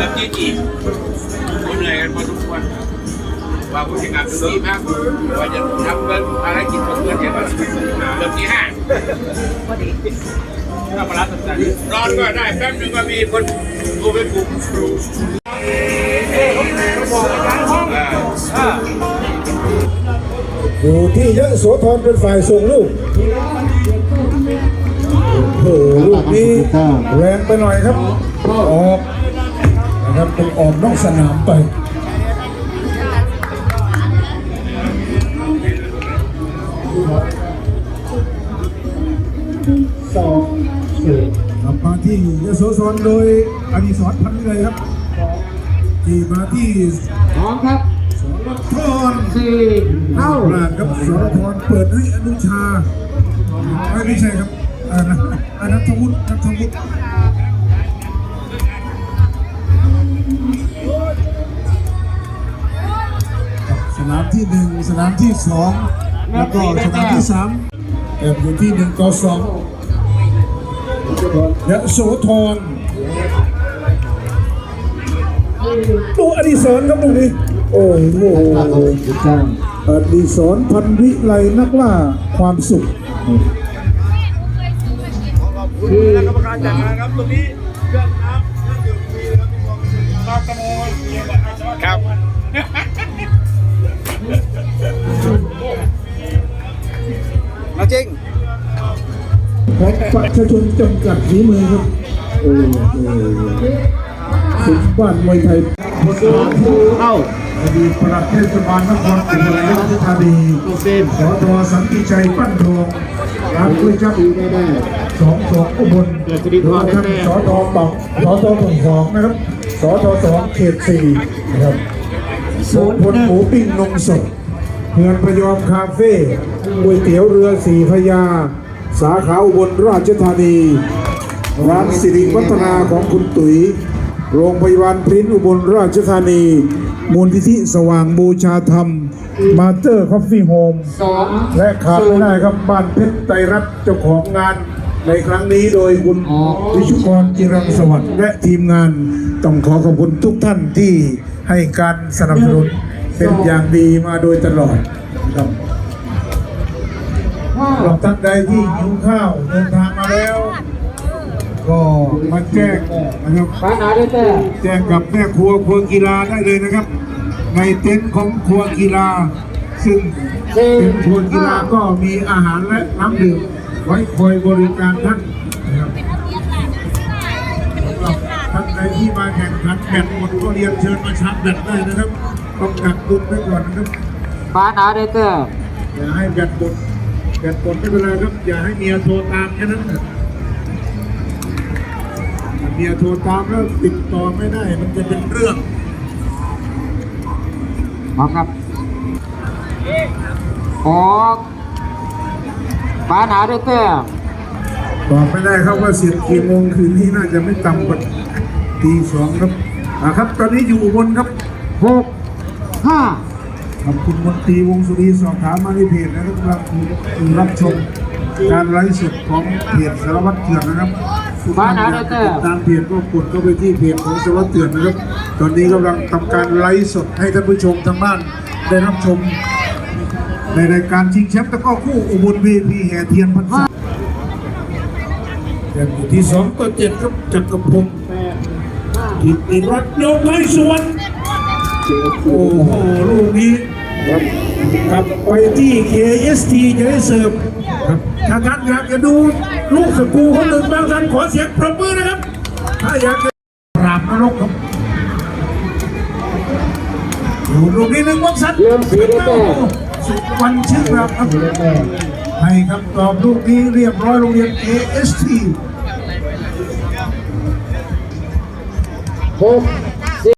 แบบจีจีผมเหนื่อยกันพอสมควรว่าผู้จัดการดูดีมากว่าจะทำเงินอะไรกินกับเพื่อนเนี่ยมาเริ่มที่ห้าถ้ามารับสัปดาห์นี้รอนก็ได้แป๊บนึงก็มีคนโทรไปปลุกครูอ่าอยู่ที่ยะโสธรเป็นฝ่ายส่งลูกโอ้โหลูกนี้แรงไปหน่อยครับออกนะ ครับเป็นออกนอกสนามไปสองศูนย์กลับมาที่ยะโสธรโดยอดิศรพันธุ์เลยครับที่มาที่สองครับสรทรสี่เข้าพลาดครับสรพรเปิดให้อนุชาไม่ไม่ใช่ครับอ่านะอ่านัทวุฒินัทวุฒิ ที่หนึ่งสนามที่สองแล้วก็สนามที่สามแอบอยู่ที่หนึ่งต่อสองยะโสธรดูอดิศรครับตรงนี้ โอ้โหอดีศรพันวิไลนักล่าความสุขคือกรรมการจัดงานครับตรงนี้ ประชาชนจำกัดฝีมือครับโอ้โหสุดบ้านมวยไทยเข้าอดีตปลัดเทศบาลนครอุบลราชธานีตัวเต็มสอทอสันติชัยปั้นทองร้านก๋วยจั๊บได้ได้สองสองอุบลเกิดสิริพรท่านแน่ๆสอทอปอกสอทอหนึ่งสองนะครับสอทอสองเขตสี่นะครับสมพลหมูปิ้งนมสดเฮือนพยอมคาเฟ่ก๋วยเตี๋ยวเรือสีพระยา สาขาอุบลราชธานี ร้านสิริวัฒนาของคุณตุ๋ย โรงพยาบาลพริ้นอุบลราชธานี มูลนิธิสว่างบูชาธรรม มาเตอร์คอฟฟี่โฮม และขาดไม่ได้ครับบ้านเพชรไตรรัตน์เจ้าของงานในครั้งนี้โดยคุณวิชุกรจิรังสวัสดิ์และทีมงาน ต้องขอขอบคุณทุกท่านที่ให้การสนับสนุนเป็นอย่างดีมาโดยตลอดครับ ห้าสำหรับท่านใดที่หิวข้าวเดินทางมาแล้ว ก็มาแจ้งนะครับปานาได้แต่แจ้งกับแม่ครัวครัวกีฬาได้เลยนะครับ ในเต็นท์ของครัวกีฬา ซึ่งเป็นครัวกีฬาก็มีอาหารและน้ำดื่มไว้คอยบริการท่านนะครับสำหรับท่านใดที่มาแข่งขันแบดหมดก็เรียนเชิญมาชาร์จแบตได้นะครับต้องกักตุนไว้ก่อนนะครับปาหนาได้แต่อย่าให้แบตหมด แบตหมดไม่เป็นไรครับ อย่าให้เมียโทรตามแค่นั้นนะถ้าเมียโทรตามแล้วติดต่อไม่ได้ มันจะเป็นเรื่องมาครับออกปานาได้แต่ตอบไม่ได้ครับว่าเสียงกี่โมงคืนนี้น่าจะไม่ต่ำกว่าตีสองครับอ่าครับ ตอนนี้อยู่อุบนครับหกห้า ขอบคุณมนตรีวงสุรีสอบถามมาในเพจนะครับรับรับชมการไลฟ์สดของเพจสารวัตรเถื่อนนะครับทุกท่านอยากติดตามเพจก็กดเข้าไปที่เพจของสารวัตรเถื่อนนะครับ ตอนนี้กำลังทำการไลฟ์สดให้ท่านผู้ชมทางบ้านได้รับชม ในรายการชิงแชมป์ตะกร้อคู่อุบลวีพีแห่เทียนพรรษายังอยู่ที่สองต่อเจ็ดครับจักรพงศ์กิตติรัตน์โยกไทยสวน โอ้โหลูกนี้ครับกลับไปที่ KST จะได้เสิร์ฟครับถ้าท่านอยากจะดูลูกสกรูคนหนึ่งบางท่านขอเสียงปรบมือนะครับ ถ้าอยากจะปราบนรกครับดูลูกนี้หนึ่งวังสัตว์เรื่องสีได้แต่สุวรรณชื่อครับครับให้คำตอบลูกนี้เรียบร้อยโรงเรียน KST หก